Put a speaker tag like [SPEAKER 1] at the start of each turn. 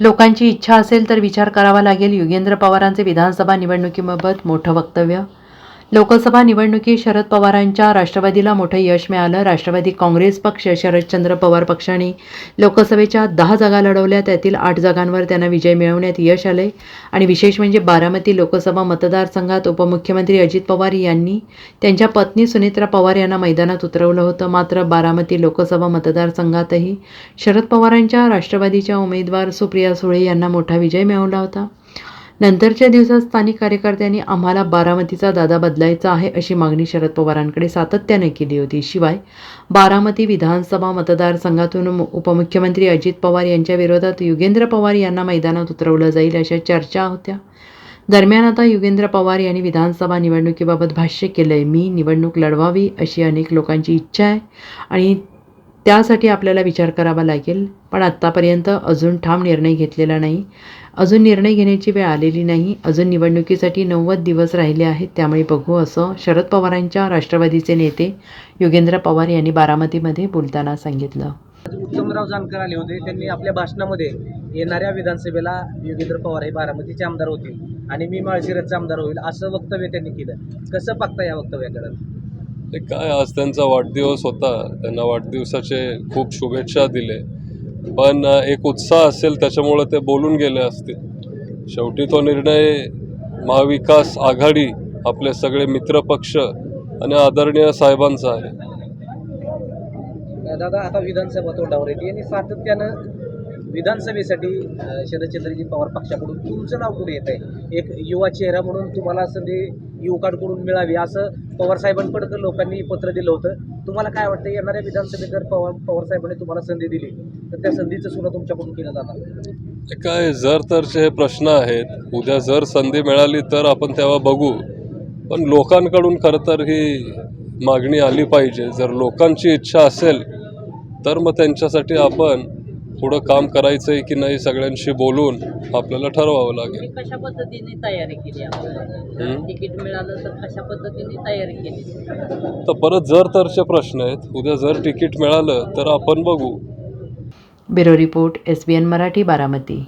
[SPEAKER 1] लोकांची इच्छा असेल तर विचार करावा लागेल. युगेंद्र पवारांचे विधानसभा निवडणुकीबाबत मोठं वक्तव्य लोकसभा निवडणुकीत शरद पवारांच्या राष्ट्रवादीला मोठं यश मिळालं. राष्ट्रवादी काँग्रेस पक्ष शरदचंद्र पवार पक्षाने लोकसभेच्या दहा जागा लढवल्या. त्यातील आठ जागांवर त्यांना विजय मिळवण्यात यश आले आणि विशेष म्हणजे बारामती लोकसभा मतदारसंघात उपमुख्यमंत्री अजित पवार यांनी त्यांच्या पत्नी सुनित्रा पवार यांना मैदानात उतरवलं होतं. मात्र बारामती लोकसभा मतदारसंघातही शरद पवारांच्या राष्ट्रवादीच्या उमेदवार सुप्रिया सुळे यांना मोठा विजय मिळवला होता. नंतरच्या दिवसात स्थानिक कार्यकर्त्यांनी आम्हाला बारामतीचा दादा बदलायचा आहे अशी मागणी शरद पवारांकडे सातत्याने केली होती. शिवाय बारामती विधानसभा मतदारसंघातून उपमुख्यमंत्री अजित पवार यांच्या विरोधात युगेंद्र पवार यांना मैदानात उतरवलं जाईल अशा चर्चा होत्या. दरम्यान आता युगेंद्र पवार यांनी विधानसभा निवडणुकीबाबत भाष्य केलं आहे मी निवडणूक लढवावी अशी अनेक लोकांची इच्छा आहे आणि त्यासाठी आपल्याला विचार करावा लागेल. पण आत्तापर्यंत अजून ठाम निर्णय घेतलेला नाही. अजून निर्णय घेण्याची वेळ आलेली नाही. अजून निवडणुकीसाठी नव्वद दिवस राहिले आहेत. त्यामुळे बघू असं शरद पवारांच्या राष्ट्रवादीचे नेते योगेंद्र पवार यांनी बारामतीमध्ये बोलताना सांगितलं.
[SPEAKER 2] उत्तमराव जानकर आले होते. त्यांनी आपल्या भाषणामध्ये येणाऱ्या विधानसभेला योगेंद्र पवार हे बारामतीचे आमदार होतील आणि मी माळशिरसचा आमदार होईल असं वक्तव्य त्यांनी केलं. कसं पाहता या वक्तव्याकडं?
[SPEAKER 3] ते काय आज त्यांचा वाढदिवस होता त्यांना वाढदिवसाचे खूप शुभेच्छा दिले. पण एक उत्साह असेल त्याच्यामुळं ते बोलून गेले असतील. शेवटी तो निर्णय महाविकास आघाडी आपले सगळे मित्रपक्ष आणि आदरणीय साहेबांचा आहे.
[SPEAKER 2] दादा आता विधानसभा तोंडावर येते. आणि सातत्यानं विधानसभेसाठी शरद शरदचंद्रजी पवार पक्षाकडून तुमचं नाव कुठे येत आहे एक युवा चेहरा म्हणून तुम्हाला संधी युवकांकडून मिळावी असं पवारसाहेबांकडं लोकांनी पत्र दिलं होतं. तुम्हाला काय वाटतं येणाऱ्या विधानसभेत जर पवार पवारसाहेबांनी तुम्हाला संधी दिली तर त्या संधीचं सुद्धा तुमच्याकडून केलं जाणार?
[SPEAKER 3] काय जर तरचे हे प्रश्न आहेत उद्या जर संधी मिळाली तर आपण तेव्हा बघू. पण लोकांकडून खरं तर ही मागणी आली पाहिजे. जर लोकांची इच्छा असेल तर मग त्यांच्यासाठी आपण पुढं काम करायचं आहे की नाही सगळ्यांशी बोलून आपल्याला ठरवावं लागेल.
[SPEAKER 4] कशा पद्धतीने तयारी केली आपल्याला? तिकीट मिळालं तर कशा पद्धतीने तयारी केली?
[SPEAKER 3] तर परत जर तरचे प्रश्न आहेत उद्या जर तिकीट मिळालं तर आपण बघू.
[SPEAKER 1] Bureau report S B N Marathi Baramati.